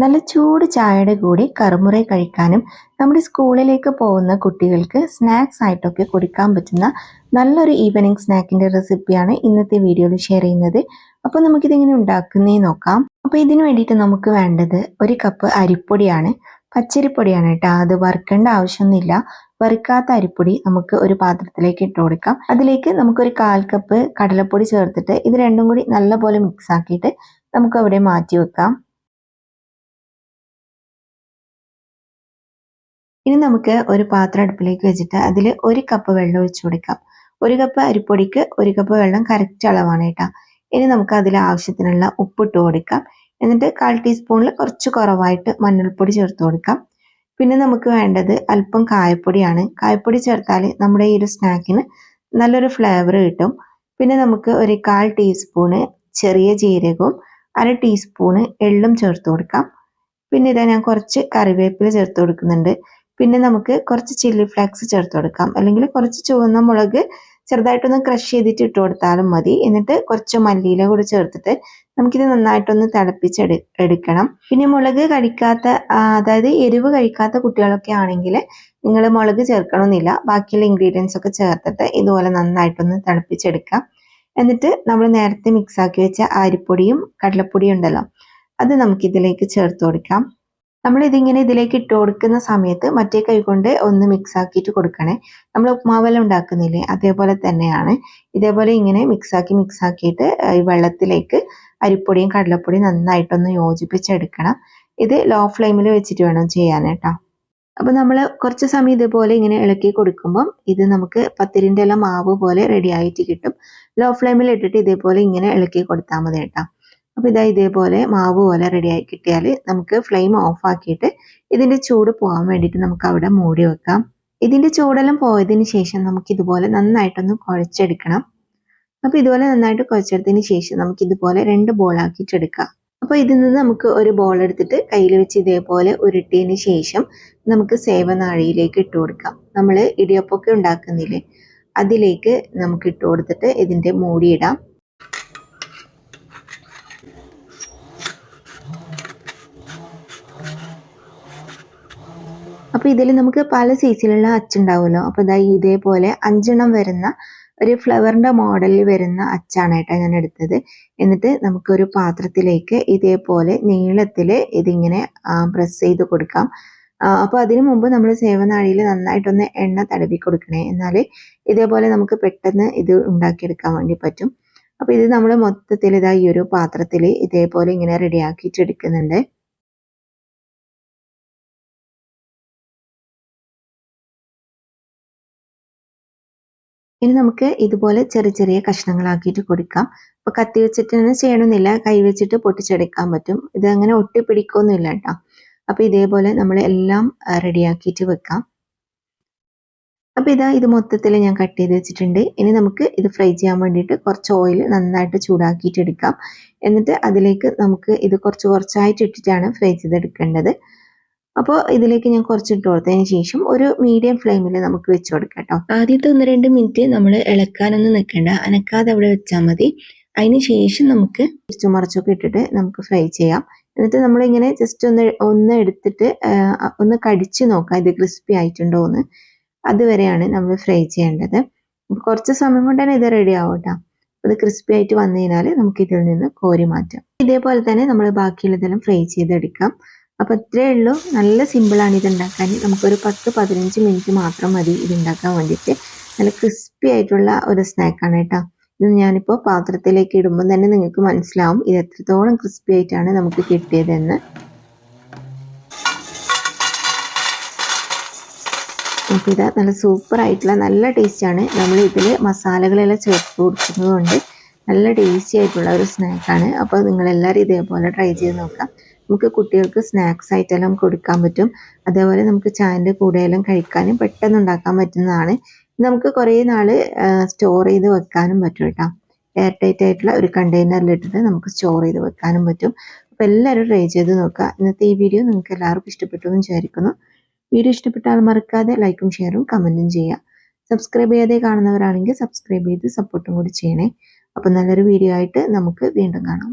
നല്ല ചൂട് ചായയുടെ കൂടെ കറുമുറ കഴിക്കാനും നമ്മുടെ സ്കൂളിലേക്ക് പോകുന്ന കുട്ടികൾക്ക് സ്നാക്സ് ആയിട്ടൊക്കെ കൊടുക്കാൻ പറ്റുന്ന നല്ലൊരു ഈവനിങ് സ്നാക്കിന്റെ റെസിപ്പിയാണ് ഇന്നത്തെ വീഡിയോയിൽ ഷെയർ ചെയ്യുന്നത്. അപ്പോൾ നമുക്കിതെങ്ങനെ ഉണ്ടാക്കുന്നേ നോക്കാം. അപ്പോൾ ഇതിന് വേണ്ടിയിട്ട് നമുക്ക് വേണ്ടത് ഒരു കപ്പ് അരിപ്പൊടിയാണ്. പച്ചരിപ്പൊടിയാണ് കേട്ടോ. അത് വറുക്കേണ്ട ആവശ്യമൊന്നുമില്ല. വറുക്കാത്ത അരിപ്പൊടി നമുക്ക് ഒരു പാത്രത്തിലേക്ക് ഇട്ട് കൊടുക്കാം. അതിലേക്ക് നമുക്കൊരു കാൽ കപ്പ് കടലപ്പൊടി ചേർത്തിട്ട് ഇത് രണ്ടും കൂടി നല്ലപോലെ മിക്സ് ആക്കിയിട്ട് നമുക്ക് അവിടെ മാറ്റി വെക്കാം. ഇനി നമുക്ക് ഒരു പാത്രം അടുപ്പിലേക്ക് വെച്ചിട്ട് അതിൽ ഒരു കപ്പ് വെള്ളം ഒഴിച്ചു കൊടുക്കാം. ഒരു കപ്പ് അരിപ്പൊടിക്ക് ഒരു കപ്പ് വെള്ളം കറക്റ്റ് അളവാണ് കേട്ടോ. ഇനി നമുക്ക് അതിൽ ആവശ്യത്തിനുള്ള ഉപ്പിട്ട് കൊടുക്കാം. എന്നിട്ട് കാൽ ടീസ്പൂണിൽ കുറച്ച് കുറവായിട്ട് മഞ്ഞൾപ്പൊടി ചേർത്ത് കൊടുക്കാം. പിന്നെ നമുക്ക് വേണ്ടത് അല്പം കായപ്പൊടിയാണ്. കായപ്പൊടി ചേർത്താൽ നമ്മുടെ ഈ ഒരു സ്നാക്കിന് നല്ലൊരു ഫ്ലേവർ കിട്ടും. പിന്നെ നമുക്ക് ഒരു കാൽ ടീസ്പൂണ് ചെറിയ ജീരകവും അര ടീസ്പൂണ് എള്ളും ചേർത്ത് കൊടുക്കാം. പിന്നെ ഇതാ ഞാൻ കുറച്ച് കറിവേപ്പില ചേർത്ത് കൊടുക്കുന്നുണ്ട്. പിന്നെ നമുക്ക് കുറച്ച് ചില്ലി ഫ്ലേക്സ് ചേർത്ത് കൊടുക്കാം. അല്ലെങ്കിൽ കുറച്ച് ചുവന്ന മുളക് ചെറുതായിട്ടൊന്ന് ക്രഷ് ചെയ്തിട്ട് ഇട്ട് കൊടുത്താലും മതി. എന്നിട്ട് കുറച്ച് മല്ലിയില കൂടി ചേർത്തിട്ട് നമുക്കിത് നന്നായിട്ടൊന്ന് തിളപ്പിച്ചെടു എടുക്കണം. പിന്നെ മുളക് കഴിക്കാത്ത അതായത് എരിവ് കഴിക്കാത്ത കുട്ടികളൊക്കെ ആണെങ്കിൽ നിങ്ങൾ മുളക് ചേർക്കണമെന്നില്ല. ബാക്കിയുള്ള ഇൻഗ്രീഡിയൻസ് ഒക്കെ ചേർത്തിട്ട് ഇതുപോലെ നന്നായിട്ടൊന്ന് തിളപ്പിച്ചെടുക്കാം. എന്നിട്ട് നമ്മൾ നേരത്തെ മിക്സാക്കി വെച്ച അരിപ്പൊടിയും കടലപ്പൊടിയും ഉണ്ടല്ലോ അത് നമുക്കിതിലേക്ക് ചേർത്ത് കൊടുക്കാം. നമ്മൾ ഇതിങ്ങനെ ഇതിലേക്ക് ഇട്ട് കൊടുക്കുന്ന സമയത്ത് മറ്റേ കൈ കൊണ്ട് ഒന്ന് മിക്സ് ആക്കിയിട്ട് കൊടുക്കണേ. നമ്മൾ ഉപ്മാവെല്ലാം ഉണ്ടാക്കുന്നില്ലേ? അതേപോലെ തന്നെയാണ്. ഇതേപോലെ ഇങ്ങനെ മിക്സ് ആക്കി മിക്സ് ആക്കിയിട്ട് ഈ വെള്ളത്തിലേക്ക് അരിപ്പൊടിയും കടലപ്പൊടിയും നന്നായിട്ടൊന്ന് യോജിപ്പിച്ചെടുക്കണം. ഇത് ലോ ഫ്ലെയിമിൽ വെച്ചിട്ട് വേണം ചെയ്യാൻ കേട്ടോ. അപ്പോൾ നമ്മൾ കുറച്ച് സമയം ഇതുപോലെ ഇങ്ങനെ ഇളക്കി കൊടുക്കുമ്പം ഇത് നമുക്ക് പത്തിരിന്റെ എല്ലാം മാവ് പോലെ റെഡി ആയിട്ട് കിട്ടും. ലോ ഫ്ലെയിമിൽ ഇട്ടിട്ട് ഇതേപോലെ ഇങ്ങനെ ഇളക്കി കൊടുത്താൽ മതി കേട്ടോ. അപ്പോൾ ഇതാ ഇതേപോലെ മാവ് പോലെ റെഡിയായി കിട്ടിയാൽ നമുക്ക് ഫ്ലെയിം ഓഫ് ആക്കിയിട്ട് ഇതിന്റെ ചൂട് പോകാൻ വേണ്ടിയിട്ട് നമുക്ക് അവിടെ മൂടി വെക്കാം. ഇതിന്റെ ചൂടെല്ലാം പോയതിന് ശേഷം നമുക്ക് ഇതുപോലെ നന്നായിട്ടൊന്ന് കുഴച്ചെടുക്കണം. അപ്പോൾ ഇതുപോലെ നന്നായിട്ട് കുഴച്ചെടുത്തതിന് ശേഷം നമുക്ക് ഇതുപോലെ രണ്ട് എടുക്കാം. അപ്പോൾ ഇതിൽ നിന്ന് നമുക്ക് ഒരു ബോൾ എടുത്തിട്ട് കയ്യിൽ വെച്ച് ഇതേപോലെ ഉരുട്ടിയതിന് ശേഷം നമുക്ക് സേവനാഴിയിലേക്ക് ഇട്ട് കൊടുക്കാം. നമ്മൾ ഇടിയപ്പൊക്കെ ഉണ്ടാക്കുന്നില്ലേ? അതിലേക്ക് നമുക്ക് ഇട്ട് കൊടുത്തിട്ട് ഇതിന്റെ മൂടിയിടാം അപ്പോൾ ഇതിൽ നമുക്ക് പല സൈസിലുള്ള അച്ചുണ്ടാവുമല്ലോ. അപ്പോൾ ഇതാ ഇതേപോലെ അഞ്ചെണ്ണം വരുന്ന ഒരു ഫ്ലവറിന്റെ മോഡലിൽ വരുന്ന അച്ചാണ് കേട്ടോ ഞാൻ എടുത്തത്. എന്നിട്ട് നമുക്കൊരു പാത്രത്തിലേക്ക് ഇതേപോലെ നീളത്തിൽ ഇതിങ്ങനെ പ്രസ് ചെയ്ത് കൊടുക്കാം. അപ്പോൾ അതിനു മുമ്പ് നമ്മൾ സേവനാഴിയിൽ നന്നായിട്ടൊന്ന് എണ്ണ തടവി കൊടുക്കണേ. എന്നാൽ ഇതേപോലെ നമുക്ക് പെട്ടെന്ന് ഇത് ഉണ്ടാക്കിയെടുക്കാൻ വേണ്ടി പറ്റും. അപ്പോൾ ഇത് നമ്മൾ മൊത്തത്തിൽ ഇതാ ഈ ഒരു പാത്രത്തിൽ ഇതേപോലെ ഇങ്ങനെ റെഡിയാക്കിയിട്ട് ഇനി നമുക്ക് ഇതുപോലെ ചെറിയ ചെറിയ കഷ്ണങ്ങളാക്കിയിട്ട് കൊടുക്കാം അപ്പോൾ കത്തി വെച്ചിട്ട് തന്നെ ചെയ്യണമെന്നില്ല കൈ വെച്ചിട്ട് പൊട്ടിച്ചെടുക്കാൻ പറ്റും. ഇത് അങ്ങനെ ഒട്ടിപ്പിടിക്കൊന്നുമില്ല കേട്ടോ. അപ്പോൾ ഇതേപോലെ നമ്മൾ എല്ലാം റെഡിയാക്കിയിട്ട് വെക്കാം. അപ്പോൾ ഇതാ ഇത് മൊത്തത്തിൽ ഞാൻ കട്ട് ചെയ്ത് വെച്ചിട്ടുണ്ട്. ഇനി നമുക്ക് ഇത് ഫ്രൈ ചെയ്യാൻ വേണ്ടിയിട്ട് കുറച്ച് ഓയിൽ നന്നായിട്ട് ചൂടാക്കിയിട്ട് എടുക്കാം. എന്നിട്ട് അതിലേക്ക് നമുക്ക് ഇത് കുറച്ച് കുറച്ചായിട്ട് ഇട്ടിട്ടാണ് ഫ്രൈ ചെയ്തെടുക്കേണ്ടത്. അപ്പോൾ ഇതിലേക്ക് ഞാൻ കുറച്ച് ഇട്ട് കൊടുത്തതിന് ശേഷം ഒരു മീഡിയം ഫ്ലെയിമിൽ നമുക്ക് വെച്ച് കൊടുക്കാം കേട്ടോ ആദ്യത്തെ ഒന്ന് രണ്ട് മിനിറ്റ് നമ്മൾ ഇളക്കാനൊന്നും നിൽക്കേണ്ട അനക്കാതെ അവിടെ വെച്ചാൽ മതി. അതിന് ശേഷം നമുക്ക് ചുമറച്ചൊക്കെ മറിച്ചൊക്കെ ഇട്ടിട്ട് നമുക്ക് ഫ്രൈ ചെയ്യാം. എന്നിട്ട് നമ്മളിങ്ങനെ ജസ്റ്റ് ഒന്ന് ഒന്ന് എടുത്തിട്ട് ഒന്ന് കടിച്ച് നോക്കാം. ഇത് ക്രിസ്പി ആയിട്ടുണ്ടോ എന്ന്. അതുവരെയാണ് നമ്മൾ ഫ്രൈ ചെയ്യേണ്ടത്. കുറച്ച് സമയം കൊണ്ട് തന്നെ ഇത് റെഡി ആവും കേട്ടോ അത് ക്രിസ്പി ആയിട്ട് വന്നു കഴിഞ്ഞാൽ നമുക്ക് ഇതിൽ നിന്ന് കോരി മാറ്റാം. ഇതേപോലെ തന്നെ നമ്മൾ ബാക്കിയുള്ളതെല്ലാം ഫ്രൈ ചെയ്തെടുക്കാം. അപ്പോൾ ഇത്രയേ ഉള്ളൂ. നല്ല സിമ്പിളാണ് ഇത് ഉണ്ടാക്കാൻ നമുക്കൊരു പത്ത് പതിനഞ്ച് മിനിറ്റ് മാത്രം മതി ഇത് ഉണ്ടാക്കാൻ വേണ്ടിയിട്ട്. നല്ല ക്രിസ്പി ആയിട്ടുള്ള ഒരു സ്നാക്കാണ് കേട്ടോ. ഇത് ഞാനിപ്പോൾ പാത്രത്തിലേക്ക് ഇടുമ്പോൾ തന്നെ നിങ്ങൾക്ക് മനസ്സിലാവും ഇത് എത്രത്തോളം ക്രിസ്പി ആയിട്ടാണ് നമുക്ക് കിട്ടിയതെന്ന്. അപ്പോൾ ഇത് നല്ല സൂപ്പർ ആയിട്ടുള്ള നല്ല ടേസ്റ്റാണ് നമ്മൾ ഇതിൽ മസാലകളെല്ലാം ചേർത്ത് കൊടുക്കുന്നതുകൊണ്ട് നല്ല ടേസ്റ്റി ആയിട്ടുള്ള ഒരു സ്നാക്കാണ് അപ്പോൾ നിങ്ങളെല്ലാവരും ഇതേപോലെ ട്രൈ ചെയ്ത് നോക്കാം. നമുക്ക് കുട്ടികൾക്ക് സ്നാക്സ് ആയിട്ടെല്ലാം കൊടുക്കാൻ പറ്റും. അതേപോലെ നമുക്ക് ചായന്റെ കൂടെയെല്ലാം കഴിക്കാനും പെട്ടെന്ന് ഉണ്ടാക്കാൻ പറ്റുന്നതാണ്. നമുക്ക് കുറേ നാൾ സ്റ്റോർ ചെയ്ത് വെക്കാനും പറ്റും കേട്ടോ. എയർ ടൈറ്റ് ആയിട്ടുള്ള ഒരു കണ്ടെയ്നറിലിട്ടിട്ട് നമുക്ക് സ്റ്റോർ ചെയ്ത് വെക്കാനും പറ്റും. അപ്പോൾ എല്ലാവരും ട്രൈ ചെയ്ത് നോക്കുക. ഇന്നത്തെ ഈ വീഡിയോ നിങ്ങൾക്ക് എല്ലാവർക്കും ഇഷ്ടപ്പെട്ടു എന്ന് വിചാരിക്കുന്നു. വീഡിയോ ഇഷ്ടപ്പെട്ടാൽ മറക്കാതെ ലൈക്കും ഷെയറും കമന്റും ചെയ്യുക. സബ്സ്ക്രൈബ് ചെയ്യാതെ കാണുന്നവരാണെങ്കിൽ സബ്സ്ക്രൈബ് ചെയ്ത് സപ്പോർട്ടും കൂടി ചെയ്യണേ. അപ്പോൾ നല്ലൊരു വീഡിയോ ആയിട്ട് നമുക്ക് വീണ്ടും കാണാം.